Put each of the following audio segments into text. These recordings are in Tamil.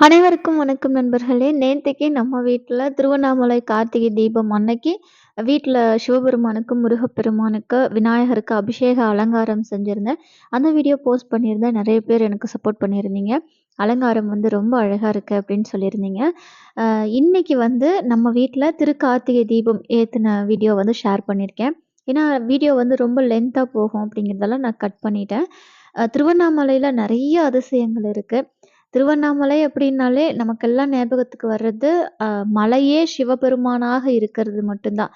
அனைவருக்கும் வணக்கம் நண்பர்களே! நேற்றுக்கு நம்ம வீட்டில் திருவண்ணாமலை கார்த்திகை தீபம் அன்னைக்கு வீட்டில் சிவபெருமானுக்கு, முருகப்பெருமானுக்கு, விநாயகருக்கு அபிஷேக அலங்காரம் செஞ்சுருந்தேன் அந்த வீடியோ போஸ்ட் பண்ணியிருந்தேன். நிறைய பேர் எனக்கு சப்போர்ட் பண்ணியிருந்தீங்க. அலங்காரம் வந்து ரொம்ப அழகாக இருக்குது அப்படின்னு சொல்லியிருந்தீங்க. இன்னைக்கு வந்து நம்ம வீட்டில் திருக்கார்த்திகை தீபம் ஏற்றின வீடியோ வந்து ஷேர் பண்ணியிருக்கேன். ஏன்னா வீடியோ வந்து ரொம்ப லென்த்தாக போகும் அப்படிங்கிறதெல்லாம் நான் கட் பண்ணிட்டேன். திருவண்ணாமலையில் நிறைய அதிசயங்கள் இருக்குது திருவண்ணாமலை அப்படின்னாலே நமக்கெல்லாம் ஞாபகத்துக்கு வர்றது மலையே சிவபெருமானாக இருக்கிறது மட்டும்தான்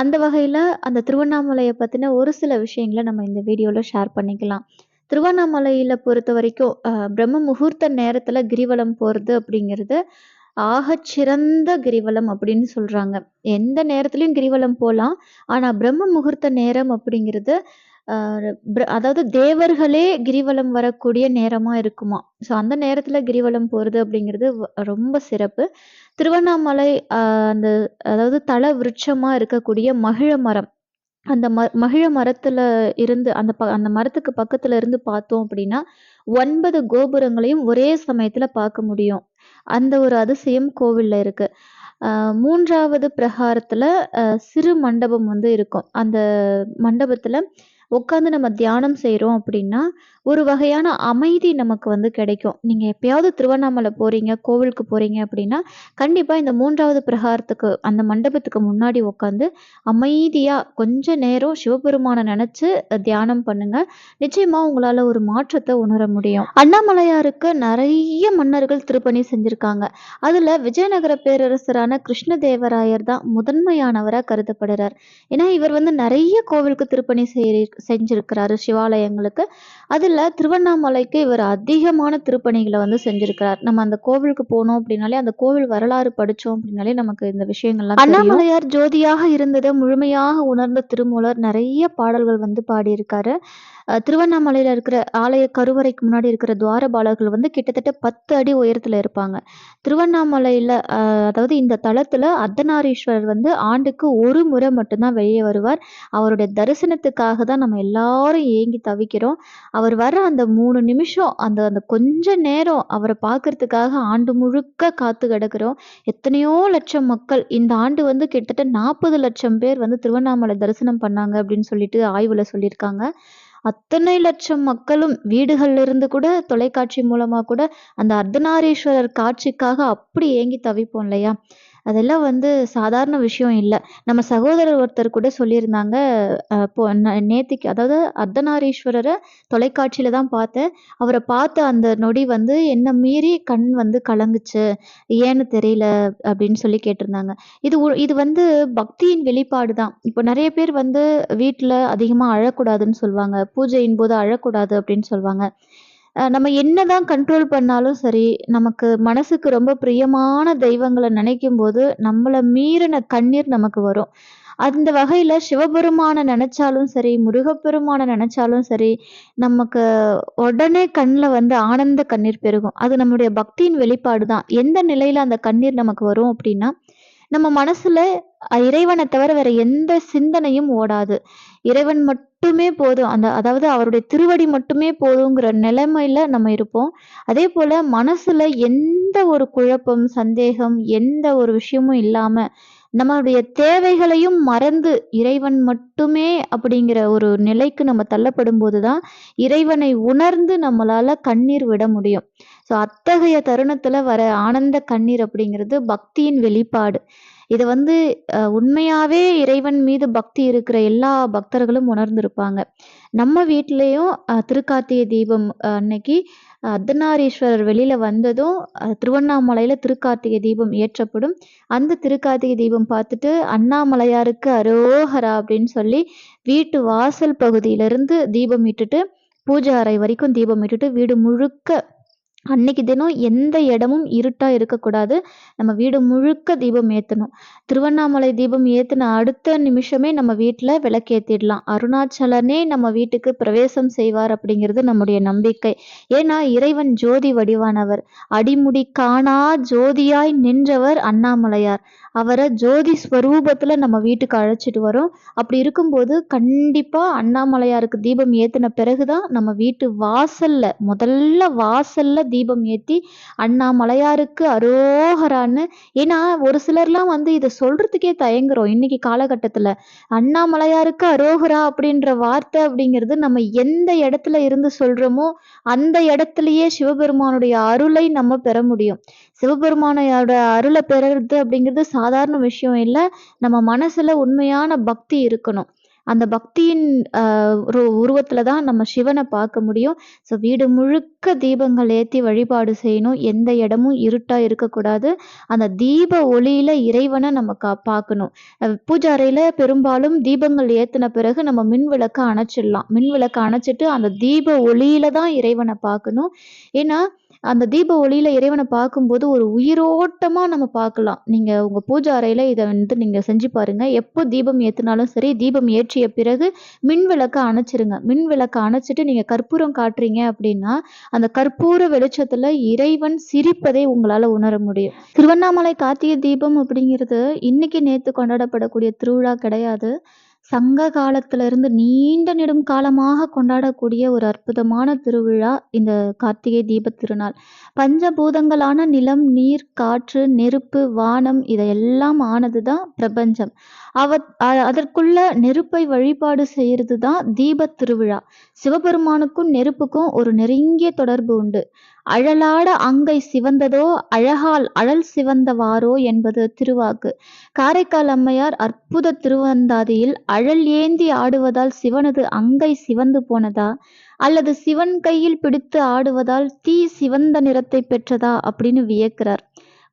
அந்த வகையில அந்த திருவண்ணாமலையை பற்றின ஒரு சில விஷயங்கள நம்ம இந்த வீடியோவில் ஷேர் பண்ணிக்கலாம். திருவண்ணாமலையில பொறுத்த வரைக்கும் பிரம்ம முகூர்த்த நேரத்துல கிரிவலம் போறது அப்படிங்கிறது ஆகச்சிறந்த கிரிவலம் அப்படின்னு சொல்றாங்க. எந்த நேரத்துலயும் கிரிவலம் போகலாம் ஆனால் பிரம்ம முகூர்த்த நேரம் அப்படிங்கிறது அதாவது தேவர்களே கிரிவலம் வரக்கூடிய நேரமா இருக்குமா ஸோ அந்த நேரத்துல கிரிவலம் போறது அப்படிங்கிறது ரொம்ப சிறப்பு. திருவண்ணாமலை அந்த அதாவது தல விருட்சமா இருக்கக்கூடிய மகிழ மரம். அந்த ம மகிழ மரத்துல இருந்து அந்த ப அந்த மரத்துக்கு பக்கத்துல இருந்து பார்த்தோம் அப்படின்னா, ஒன்பது கோபுரங்களையும் ஒரே சமயத்துல பார்க்க முடியும். அந்த ஒரு அதிசயம் கோவில்ல இருக்கு. மூன்றாவது பிரகாரத்துல சிறு மண்டபம் வந்து இருக்கும். அந்த மண்டபத்துல உட்காந்து நம்ம தியானம் செய்கிறோம் அப்படின்னா, ஒரு வகையான அமைதி நமக்கு வந்து கிடைக்கும். நீங்க எப்பயாவது திருவண்ணாமலை போறீங்க, கோவிலுக்கு போறீங்க அப்படின்னா, கண்டிப்பா இந்த மூன்றாவது பிரகாரத்துக்கு அந்த மண்டபத்துக்கு முன்னாடி உட்காந்து அமைதியா கொஞ்ச நேரம் சிவபெருமானை நினச்சி தியானம் பண்ணுங்க. நிச்சயமா உங்களால ஒரு மாற்றத்தை உணர முடியும். அண்ணாமலையாருக்கு நிறைய மன்னர்கள் திருப்பணி செஞ்சிருக்காங்க. அதுல விஜயநகர பேரரசரான கிருஷ்ணதேவராயர் தான் முதன்மையானவரா கருதப்படுறார். ஏன்னா இவர் வந்து நிறைய கோவிலுக்கு திருப்பணி செய்ரி செஞ்சிருக்கிறாரு சிவாலயங்களுக்கு. அதில் திருவண்ணாமலைக்கு இவர் அதிகமான திருப்பணிகளை வந்து செஞ்சிருக்கிறார். நம்ம அந்த கோவிலுக்கு போனோம் அப்படின்னாலே, அந்த கோவில் வரலாறு படிச்சோம் அப்படின்னாலே நமக்கு இந்த விஷயங்கள்லாம் அண்ணாமலையார் ஜோதியாக இருந்ததை முழுமையாக உணர்ந்த திருமூலர் நிறைய பாடல்கள் வந்து பாடியிருக்காரு. திருவண்ணாமலையில் இருக்கிற ஆலய கருவறைக்கு முன்னாடி இருக்கிற துவாரபாலர்கள் வந்து கிட்டத்தட்ட 10 அடி உயரத்தில் இருப்பாங்க. திருவண்ணாமலையில் அதாவது இந்த தளத்தில் அர்த்தநாரீஸ்வரர் வந்து ஆண்டுக்கு ஒரு முறை மட்டும்தான் வெளியே வருவார். அவருடைய தரிசனத்துக்காக தான் நம்ம எல்லாரும் ஏங்கி தவிக்கிறோம். அவர் வர அந்த மூணு நிமிஷம் அந்த அந்த கொஞ்ச நேரம் அவரை பார்க்கறதுக்காக ஆண்டு முழுக்க காத்து கிடக்கிறோம். எத்தனையோ லட்சம் மக்கள் இந்த ஆண்டு வந்து கிட்டத்தட்ட 40 லட்சம் பேர் வந்து திருவண்ணாமலை தரிசனம் பண்ணாங்க அப்படின்னு சொல்லிட்டு ஆய்வுல சொல்லியிருக்காங்க. அத்தனை லட்சம் மக்களும் வீடுகள்லிருந்து கூட தொலைக்காட்சி மூலமா கூட அந்த அர்த்தநாரீஸ்வரர் காட்சிக்காக அப்படி ஏங்கி தவிப்போம் இல்லையா? அதெல்லாம் வந்து சாதாரண விஷயம் இல்லை நம்ம சகோதரர் ஒருத்தர் கூட சொல்லியிருந்தாங்க. இப்போ நேத்திக்கு அதாவது அர்த்தநாரீஸ்வரரை தொலைக்காட்சியில தான் பார்த்தேன். அவரை பார்த்த அந்த நொடி வந்து என்ன மீறி கண் வந்து கலங்குச்சு. ஏன்னு தெரியல அப்படின்னு சொல்லி கேட்டிருந்தாங்க. இது இது வந்து பக்தியின் வெளிப்பாடு தான். இப்போ நிறைய பேர் வந்து வீட்டில் அதிகமா அழக்கூடாதுன்னு சொல்லுவாங்க பூஜையின் போது அழக்கூடாது அப்படின்னு சொல்லுவாங்க நம்ம என்னதான் கண்ட்ரோல் பண்ணாலும் சரி, நமக்கு மனசுக்கு ரொம்ப பிரியமான தெய்வங்களை நினைக்கும் போது நம்மளை மீறின கண்ணீர் நமக்கு வரும். அந்த வகையில சிவபெருமான நினச்சாலும் சரி, முருகப்பெருமான நினச்சாலும் சரி, நமக்கு உடனே கண்ணில் வந்து ஆனந்த கண்ணீர் பெருகும். அது நம்முடைய பக்தியின் வெளிப்பாடு தான். எந்த நிலையில அந்த கண்ணீர் நமக்கு வரும் அப்படின்னா, நம்ம மனசுல இறைவனை தவிர வேற எந்த சிந்தனையும் ஓடாது. இறைவன் மட்டுமே போதும். அந்த அதாவது அவருடைய திருவடி மட்டுமே போதுங்கிற நிலைமையில நம்ம இருப்போம். அதே போல மனசுல எந்த ஒரு குழப்பம், சந்தேகம் எந்த ஒரு விஷயமும் இல்லாம, நம்மளுடைய தேவைகளையும் மறந்து இறைவன் மட்டுமே அப்படிங்கிற ஒரு நிலைக்கு நம்ம தள்ளப்படும்போது தான், இறைவனை உணர்ந்து நம்மளால கண்ணீர் விட முடியும். ஸோ அத்தகைய தருணத்துல வர ஆனந்த கண்ணீர் அப்படிங்கிறது பக்தியின் வெளிப்பாடு. இது வந்து உண்மையாவே இறைவன் மீது பக்தி இருக்கிற எல்லா பக்தர்களும் உணர்ந்திருப்பாங்க. நம்ம வீட்லயும் திருக்கார்த்திகை தீபம் அன்னைக்கு அர்த்தநாரீஸ்வரர் வெளியில வந்ததும், திருவண்ணாமலையில் திருவண்ணாமலையில திருக்கார்த்திகை தீபம் ஏற்றப்படும். அந்த திருக்கார்த்திகை தீபம் பார்த்துட்டு, "அண்ணாமலையாருக்கு அரோகரா" அப்படின்னு சொல்லி வீட்டு வாசல் பகுதியிலிருந்து தீபம் இட்டுட்டு, பூஜை அறை வரைக்கும் தீபம் இட்டுட்டு, வீடு முழுக்க அன்னைக்கு தினம் எந்த இடமும் இருட்டா இருக்கக்கூடாது. நம்ம வீடு முழுக்க தீபம் ஏத்தணும். திருவண்ணாமலை தீபம் ஏத்துன அடுத்த நிமிஷமே நம்ம வீட்டில் விளக்கேத்திடலாம். அருணாச்சலனே நம்ம வீட்டுக்கு பிரவேசம் செய்வார் அப்படிங்கிறது நம்முடைய நம்பிக்கை. ஏன்னா இறைவன் ஜோதி வடிவானவர். அடிமுடி காணா ஜோதியாய் நின்றவர் அண்ணாமலையார். அவரை ஜோதி ஸ்வரூபத்துல நம்ம வீட்டுக்கு அழைச்சிட்டு வரோம். அப்படி இருக்கும்போது கண்டிப்பா அண்ணாமலையாருக்கு தீபம் ஏத்துன பிறகு தான் நம்ம வீட்டு வாசல்ல முதல்ல வாசல்ல தீபம் ஏத்தி அண்ணாமலையாருக்கு அரோகரான்னு ஏன்னா ஒரு சிலர்லாம் வந்து இதை சொல்றதுக்கே தயங்குறோம் இன்னைக்கு காலகட்டத்துல. அண்ணாமலையாருக்கு அரோகரா அப்படின்ற வார்த்தை அப்படிங்கிறது நம்ம எந்த இடத்துல இருந்து சொல்றோமோ அந்த இடத்துலயே சிவபெருமானுடைய அருளை நம்ம பெற முடியும். சிவபெருமானோட அருளை பெறுறது அப்படிங்கிறது சாதாரண விஷயம் இல்லை. நம்ம மனசுல உண்மையான பக்தி இருக்கணும். அந்த பக்தியின் ஒரு உருவத்துல தான் நம்ம சிவனை பார்க்க முடியும். ஸோ வீடு முழுக்க தீபங்கள் ஏற்றி வழிபாடு செய்யணும். எந்த இடமும் இருட்டா இருக்கக்கூடாது. அந்த தீப ஒளியில இறைவனை நம்ம கா பார்க்கணும். பூஜை பெரும்பாலும் தீபங்கள் ஏத்தின பிறகு நம்ம மின் விளக்கை அணைச்சிடலாம். மின்விளக்கை அணைச்சிட்டு அந்த தீப ஒளியில தான் இறைவனை பார்க்கணும். ஏன்னா அந்த தீப ஒளியில இறைவனை பார்க்கும்போது ஒரு உயிரோட்டமா நம்ம பார்க்கலாம். நீங்க உங்க பூஜை அறையில இதை வந்து நீங்க செஞ்சு பாருங்க. எப்போ தீபம் ஏத்தினாலும் சரி தீபம் ஏற்றிய பிறகு மின் விளக்கை அணைச்சிருங்க. மின் விளக்கை அணைச்சிட்டு நீங்க கற்பூரம் காட்டுறீங்க அப்படின்னா அந்த கற்பூர வெளிச்சத்துல இறைவன் சிரிப்பதை உங்களால உணர முடியும். திருவண்ணாமலை கார்த்திகை தீபம் அப்படிங்கிறது இன்னைக்கு நேத்து கொண்டாடப்படக்கூடிய திருவிழா கிடையாது. சங்க காலத்திலிருந்து நீண்ட நெடும் காலமாக கொண்டாடக்கூடிய ஒரு அற்புதமான திருவிழா இந்த கார்த்திகை தீபத் திருநாள். பஞ்சபூதங்களான நிலம் நீர் காற்று நெருப்பு வானம் இதையெல்லாம் ஆனது தான் பிரபஞ்சம். அவ அதற்குள்ள நெருப்பை வழிபாடு செய்யறது தான் தீபத் திருவிழா. சிவபெருமானுக்கும் நெருப்புக்கும் ஒரு நெருங்கிய தொடர்பு உண்டு. அழலாட அங்கை சிவந்ததோ அழகால் அழல் சிவந்தவாரோ என்பது திருவாக்கு. காரைக்கால் அம்மையார் அற்புத திருவந்தாதியில் அழல் ஏந்தி ஆடுவதால் சிவனது அங்கை சிவந்து போனதா? அல்லது சிவன் கையில் பிடித்து ஆடுவதால் தீ சிவந்த நிறத்தை பெற்றதா? அப்படின்னு வியக்கிறார்.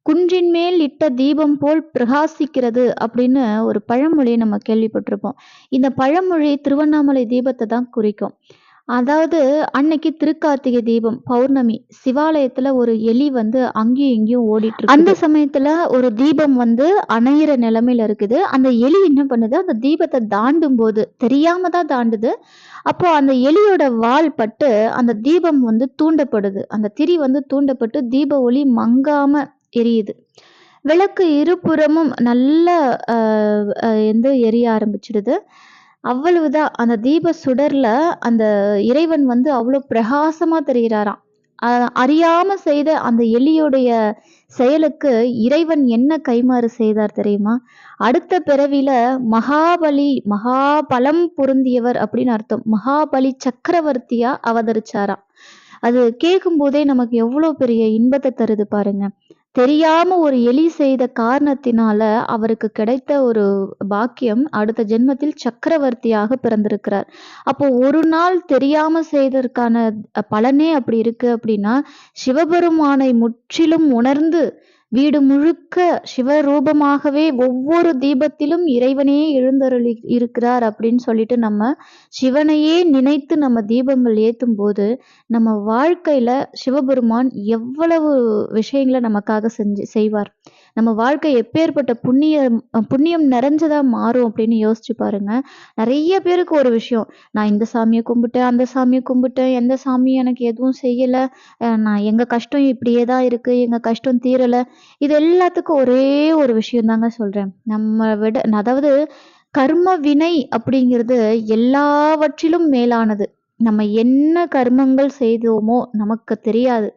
குன்றின் மேல் இட்ட தீபம் போல் பிரகாசிக்கிறது அப்படின்னு ஒரு பழமொழியை நம்ம கேள்விப்பட்டிருப்போம். இந்த பழமொழி திருவண்ணாமலை தீபத்தை தான் குறிக்கும். அதாவது அன்னைக்கு திருக்கார்த்திகை தீபம் பௌர்ணமி சிவாலயத்துல ஒரு எலி வந்து அங்கேயும் இங்கேயும் ஓடிட்டு இருக்கு அந்த சமயத்துல ஒரு தீபம் வந்து அணையிற நிலைமையில இருக்குது. அந்த எலி என்ன பண்ணுது? அந்த தீபத்தை தாண்டும் போது தெரியாம தான் தாண்டுது. அப்போ அந்த எலியோட வால் பட்டு அந்த தீபம் வந்து தூண்டப்படுது. அந்த திரி வந்து தூண்டப்பட்டு தீப ஒளி மங்காம எரியுது. விளக்கு இருபுறமும் நல்ல வந்து எரிய ஆரம்பிச்சிடுது. அவ்வளவுதான். அந்த தீப சுடர்ல அந்த இறைவன் வந்து அவ்வளோ பிரகாசமா தெரிகிறாராம். அறியாம செய்த அந்த எலியுடைய செயலுக்கு இறைவன் என்ன கைமாறு செய்தார் தெரியுமா? அடுத்த பிறவில மகாபலி மகாபலம் பொருந்தியவர் அப்படின்னு அர்த்தம். மகாபலி சக்கரவர்த்தியா அவதரிச்சாராம். அது கேட்கும் போதே நமக்கு எவ்வளவு பெரிய இன்பத்தை தருது பாருங்க. தெரியாம ஒரு எலி செய்த காரணத்தினால அவருக்கு கிடைத்த ஒரு பாக்கியம் அடுத்த ஜென்மத்தில் சக்கரவர்த்தியாக பிறந்திருக்கிறார். அப்போ ஒரு நாள் தெரியாம செய்ததற்கான பலனே அப்படி இருக்கு அப்படின்னா சிவபெருமானை முற்றிலும் உணர்ந்து வீடு முழுக்க சிவரூபமாகவே ஒவ்வொரு தீபத்திலும் இறைவனே எழுந்தருளி இருக்கிறார் அப்படின்னு சொல்லிட்டு நம்ம சிவனையே நினைத்து நம்ம தீபங்கள் ஏற்றும் போது நம்ம வாழ்க்கையில சிவபெருமான் எவ்வளவு விஷயங்களை நமக்காக செஞ்சு செய்வார். நம்ம வாழ்க்கை எப்பேற்பட்ட புண்ணியம் புண்ணியம் நிறைஞ்சதா மாறும் அப்படின்னு யோசிச்சு பாருங்க. நிறைய பேருக்கு ஒரு விஷயம். நான் இந்த சாமியை கும்பிட்டேன் அந்த சாமியை கும்பிட்டேன் எந்த சாமியும் எனக்கு எதுவும் செய்யலை. நான் எங்க கஷ்டம் இப்படியே தான் இருக்கு எங்க கஷ்டம் தீரலை. இது எல்லாத்துக்கும் ஒரே ஒரு விஷயம் தாங்க சொல்றேன். நம்ம விட அதாவது கர்ம வினை அப்படிங்கிறது எல்லாவற்றிலும் மேலானது. நம்ம என்ன கர்மங்கள் செய்தோமோ நமக்கு தெரியாது.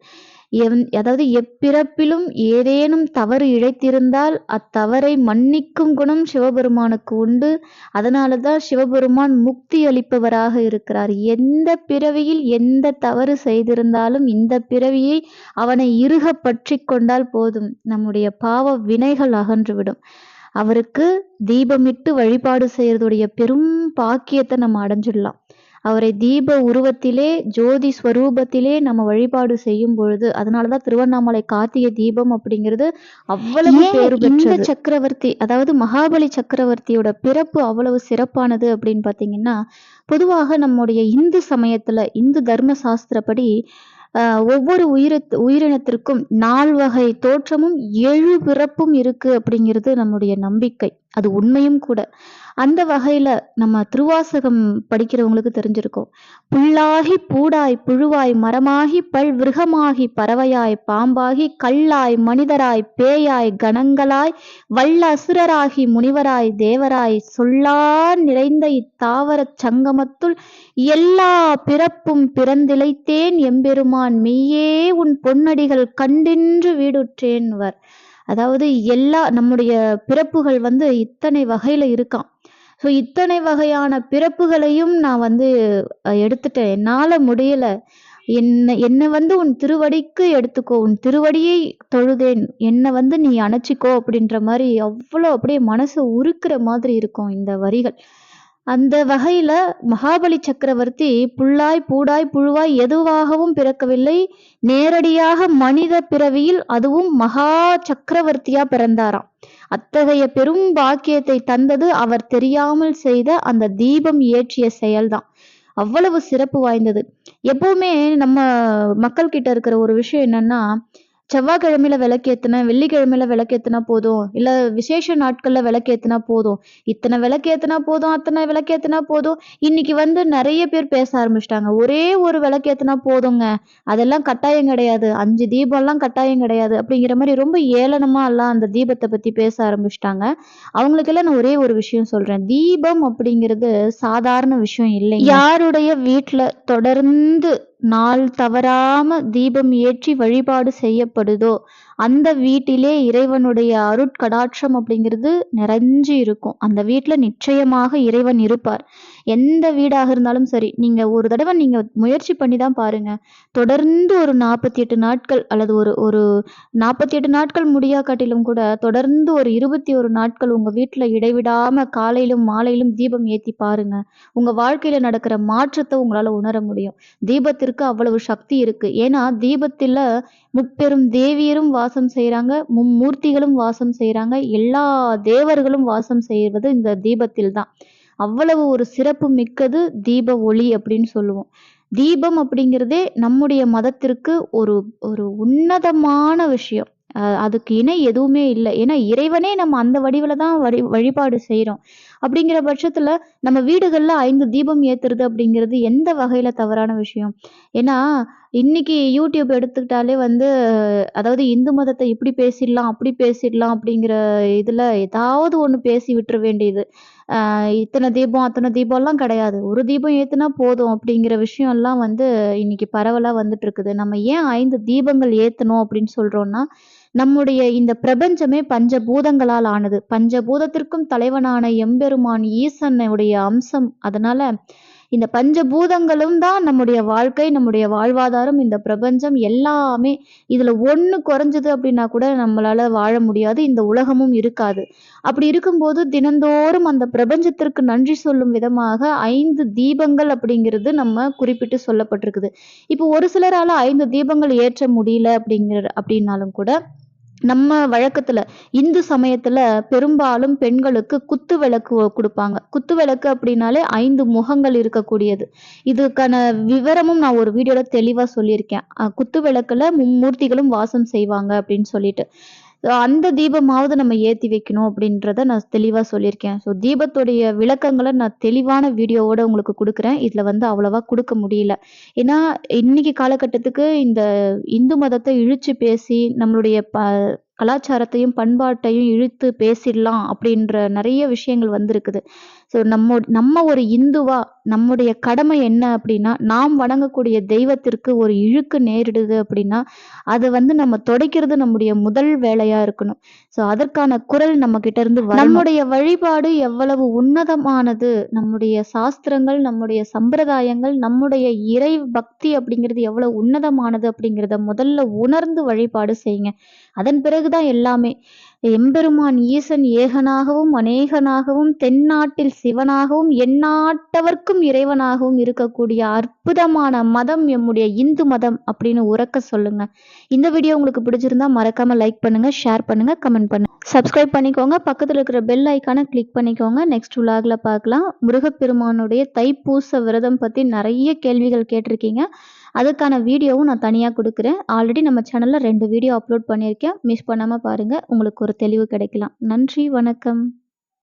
எவ் அதாவது எப்பிறப்பிலும் ஏதேனும் தவறு இழைத்திருந்தால் அத்தவறை மன்னிக்கும் குணம் சிவபெருமானுக்கு உண்டு. அதனால தான் சிவபெருமான் முக்தி அளிப்பவராக இருக்கிறார். எந்த பிறவியில் எந்த தவறு செய்திருந்தாலும் இந்த பிறவியை அவனை இருக பற்றி கொண்டால் போதும். நம்முடைய பாவ வினைகள் அகன்றுவிடும். அவருக்கு தீபமிட்டு வழிபாடு செய்யறதுடைய பெரும் பாக்கியத்தை நம்ம அடைஞ்சிடலாம். அவரை தீப உருவத்திலே ஜோதி ஸ்வரூபத்திலே நம்ம வழிபாடு செய்யும் பொழுது அதனாலதான் திருவண்ணாமலை கார்த்திகை தீபம் அப்படிங்கிறது அவ்வளவு பேரு இந்த சக்கரவர்த்தி அதாவது மகாபலி சக்கரவர்த்தியோட பிறப்பு அவ்வளவு சிறப்பானது அப்படின்னு பாத்தீங்கன்னா பொதுவாக நம்முடைய இந்து சமயத்துல இந்து தர்ம சாஸ்திரப்படி ஒவ்வொரு உயிரத் உயிரினத்திற்கும் நால் வகை தோற்றமும் ஏழு பிறப்பும் இருக்கு அப்படிங்கிறது நம்முடைய நம்பிக்கை. அது உண்மையும் கூட. அந்த வகையில நம்ம திருவாசகம் படிக்கிறவங்களுக்கு தெரிஞ்சிருக்கும். புல்லாகி பூடாய் புழுவாய் மரமாகி பல் விருகமாகி பறவையாய் பாம்பாகி கல்லாய் மனிதராய் பேயாய் கணங்களாய் வல்ல அசுரராகி முனிவராய் தேவராய் சொல்லா நிறைந்த இத்தாவரச் சங்கமத்துள் எல்லா பிறப்பும் பிறந்திழைத்தேன் பெருமான் மெய்யே உன் பொன்னடிகள் கண்டின்று வீடுற்றேன்வர். அதாவது எல்லா நம்முடைய பிறப்புகள் வந்து இத்தனை வகையில இருக்கான் ஸோ இத்தனை வகையான பிறப்புகளையும் நான் வந்து எடுத்துட்டேன். என்னால் முடியல. என்னை என்னை வந்து உன் திருவடிக்கு எடுத்துக்கோ உன் திருவடியை தொழுதேன். என்னை வந்து நீ அணைச்சிக்கோ அப்படின்ற மாதிரி அவ்வளோ அப்படியே மனசை உருக்குற மாதிரி இருக்கும் இந்த வரிகள். அந்த வகையில மகாபலி சக்கரவர்த்தி புல்லாய் பூடாய் புழுவாய் எதுவாகவும் பிறக்கவில்லை. நேரடியாக மனித பிறவியில் அதுவும் மகா சக்கரவர்த்தியா பிறந்தாராம். அத்தகைய பெரும் பாக்கியத்தை தந்தது அவர் தெரியாமல் செய்த அந்த தீபம் ஏற்றிய செயல்தான். அவ்வளவு சிறப்பு வாய்ந்தது. எப்பவுமே நம்ம மக்கள் கிட்ட இருக்கிற ஒரு விஷயம் என்னன்னா செவ்வாய்க்கிழமையில விளக்கேத்துனா வெள்ளிக்கிழமையில விளக்கேத்தினா போதும். இல்ல விசேஷ நாட்கள்ல விளக்கேத்தினா போதும். இத்தனை விளக்கேத்தினா போதும் அத்தனை விளக்கேத்தினா போதும். இன்னைக்கு வந்து நிறைய பேர் பேச ஆரம்பிச்சிட்டாங்க. ஒரே ஒரு விளக்கேத்தினா போதுங்க. அதெல்லாம் கட்டாயம் கிடையாது. அஞ்சு தீபம் எல்லாம் கட்டாயம் கிடையாது. அப்படிங்கிற மாதிரி ரொம்ப ஏளனமா எல்லாம் அந்த தீபத்தை பத்தி பேச ஆரம்பிச்சிட்டாங்க. அவங்களுக்கெல்லாம் நான் ஒரே ஒரு விஷயம் சொல்றேன். தீபம் அப்படிங்கிறது சாதாரண விஷயம் இல்லை யாருடைய வீட்டுல தொடர்ந்து நாள் தவறாம தீபம் ஏற்றி வழிபாடு செய்யப்படுதோ அந்த வீட்டிலே இறைவனுடைய அருட்கடாட்சம் அப்படிங்கிறது நிறைஞ்சு இருக்கும். அந்த வீட்டுல நிச்சயமாக இறைவன் இருப்பார். எந்த வீடாக இருந்தாலும் சரி நீங்க ஒரு தடவை நீங்க முயற்சி பண்ணி தான் பாருங்க. தொடர்ந்து ஒரு நாற்பத்தி எட்டு நாட்கள் அல்லது ஒரு ஒரு நாற்பத்தி எட்டு நாட்கள் முடியா காட்டிலும் கூட தொடர்ந்து ஒரு இருபத்தி ஒரு நாட்கள் உங்க வீட்டில் இடைவிடாம காலையிலும் மாலையிலும் தீபம் ஏற்றி பாருங்க. உங்க வாழ்க்கையில நடக்கிற மாற்றத்தை உங்களால உணர முடியும். தீபத்திற்கு அவ்வளவு சக்தி இருக்கு. ஏன்னா தீபத்தில் முப்பெரும் தேவியரும் வாசம் செய்கிறாங்க மும்மூர்த்திகளும் வாசம் செய்கிறாங்க எல்லா தேவர்களும் வாசம் செய்வது இந்த தீபத்தில் தான் அவ்வளவு ஒரு சிறப்பு மிக்கது தீப ஒளி அப்படின்னு சொல்லுவோம். தீபம் அப்படிங்கிறதே நம்முடைய மதத்திற்கு ஒரு ஒரு உன்னதமான விஷயம். அதுக்கு இணை எதுவுமே இல்லை. ஏன்னா இறைவனே நம்ம அந்த வடிவில் தான் வழி வழிபாடு செய்கிறோம் அப்படிங்கிற பட்சத்தில் நம்ம வீடுகளில் ஐந்து தீபம் ஏற்றுறது அப்படிங்கிறது எந்த வகையில் தவறான விஷயம்? ஏன்னா இன்னைக்கு யூடியூப் எடுத்துக்கிட்டாலே வந்து அதாவது இந்து மதத்தை இப்படி பேசிடலாம் அப்படி பேசிடலாம் அப்படிங்கிற இதில் ஏதாவது ஒன்று பேசி விட்டுற வேண்டியது. இத்தனை தீபம் அத்தனை தீபம்லாம் கிடையாது. ஒரு தீபம் ஏற்றுனா போதும் அப்படிங்கிற விஷயம்லாம் வந்து இன்னைக்கு பரவலாக வந்துட்டு இருக்குது. நம்ம ஏன் ஐந்து தீபங்கள் ஏற்றணும் அப்படின்னு சொல்கிறோன்னா நம்முடைய இந்த பிரபஞ்சமே பஞ்சபூதங்களால் ஆனது. பஞ்சபூதத்திற்கும் தலைவனான எம்பெருமான் ஈசனுடைய அம்சம். அதனால இந்த பஞ்சபூதங்களும் தான் நம்முடைய வாழ்க்கை நம்முடைய வாழ்வாதாரம் இந்த பிரபஞ்சம் எல்லாமே இதுல ஒண்ணு குறைஞ்சது அப்படின்னா கூட நம்மளால வாழ முடியாது. இந்த உலகமும் இருக்காது. அப்படி இருக்கும்போது தினந்தோறும் அந்த பிரபஞ்சத்திற்கு நன்றி சொல்லும் விதமாக ஐந்து தீபங்கள் அப்படிங்கிறது நம்ம குறிப்பிட்டு சொல்லப்பட்டிருக்குது. இப்போ ஒரு சிலரால ஐந்து தீபங்கள் ஏற்ற முடியல அப்படிங்கிற அப்படின்னாலும் கூட நம்ம வழக்கத்துல இந்து சமயத்துல பெரும்பாலும் பெண்களுக்கு குத்து விளக்கு கொடுப்பாங்க. குத்து விளக்கு அப்படின்னாலே ஐந்து முகங்கள் இருக்கக்கூடியது. இதுக்கான விவரமும் நான் ஒரு வீடியோல தெளிவா சொல்லியிருக்கேன். குத்து விளக்குல மும்மூர்த்திகளும் வாசம் செய்வாங்க அப்படின்னு சொல்லிட்டு. அந்த தீபமாவது நம்ம ஏற்றி வைக்கணும் அப்படின்றத நான் தெளிவாக சொல்லியிருக்கேன். ஸோ தீபத்துடைய விளக்கங்களை நான் தெளிவான வீடியோவோட உங்களுக்கு கொடுக்குறேன். இதில் வந்து அவ்வளோவா கொடுக்க முடியல. ஏன்னா இன்னைக்கு காலகட்டத்துக்கு இந்த இந்து மதத்தை இழிச்சு பேசி நம்மளுடைய ப கலாச்சாரத்தையும் பண்பாட்டையும் இழுத்து பேசிடலாம் அப்படின்ற நிறைய விஷயங்கள் வந்திருக்குது. ஸோ நம்ம நம்ம ஒரு இந்துவா நம்முடைய கடமை என்ன அப்படின்னா நாம் வணங்கக்கூடிய தெய்வத்திற்கு ஒரு இழுக்கு நேரிடுது அப்படின்னா அதை வந்து நம்ம தொடைக்கிறது நம்முடைய முதல் வேலையா இருக்கணும். ஸோ அதற்கான குரல் நம்ம கிட்ட இருந்து நம்முடைய வழிபாடு எவ்வளவு உன்னதமானது நம்முடைய சாஸ்திரங்கள் நம்முடைய சம்பிரதாயங்கள் நம்முடைய இறை பக்தி அப்படிங்கிறது எவ்வளவு உன்னதமானது அப்படிங்கிறத முதல்ல உணர்ந்து வழிபாடு செய்யுங்க. அதன் பிறகுதான் எல்லாமே. எம்பெருமான் ஈசன் ஏகனாகவும் அநேகனாகவும் தென்னாட்டில் சிவனாகவும் எந்நாட்டவர்க்கும் இறைவனாகவும் இருக்கக்கூடிய அற்புதமான மதம் எம்முடைய இந்து மதம் அப்படின்னு உறக்க சொல்லுங்க. இந்த வீடியோ உங்களுக்கு பிடிச்சிருந்தா மறக்காம லைக் பண்ணுங்க ஷேர் பண்ணுங்க கமெண்ட் பண்ணுங்க. சப்ஸ்கிரைப் பண்ணிக்கோங்க பக்கத்தில் இருக்கிற பெல் ஐக்கானை கிளிக் பண்ணிக்கோங்க. நெக்ஸ்ட் விலாக்ல பார்க்கலாம். முருகப்பெருமானுடைய தைப்பூச விரதம் பற்றி நிறைய கேள்விகள் கேட்டிருக்கீங்க. அதுக்கான வீடியோவும் நான் தனியாக கொடுக்குறேன். ஆல்ரெடி நம்ம சேனலில் ரெண்டு வீடியோ அப்லோட் பண்ணியிருக்கேன். மிஸ் பண்ணாமல் பாருங்கள் உங்களுக்கு ஒரு தெளிவு கிடைக்கலாம். நன்றி வணக்கம்.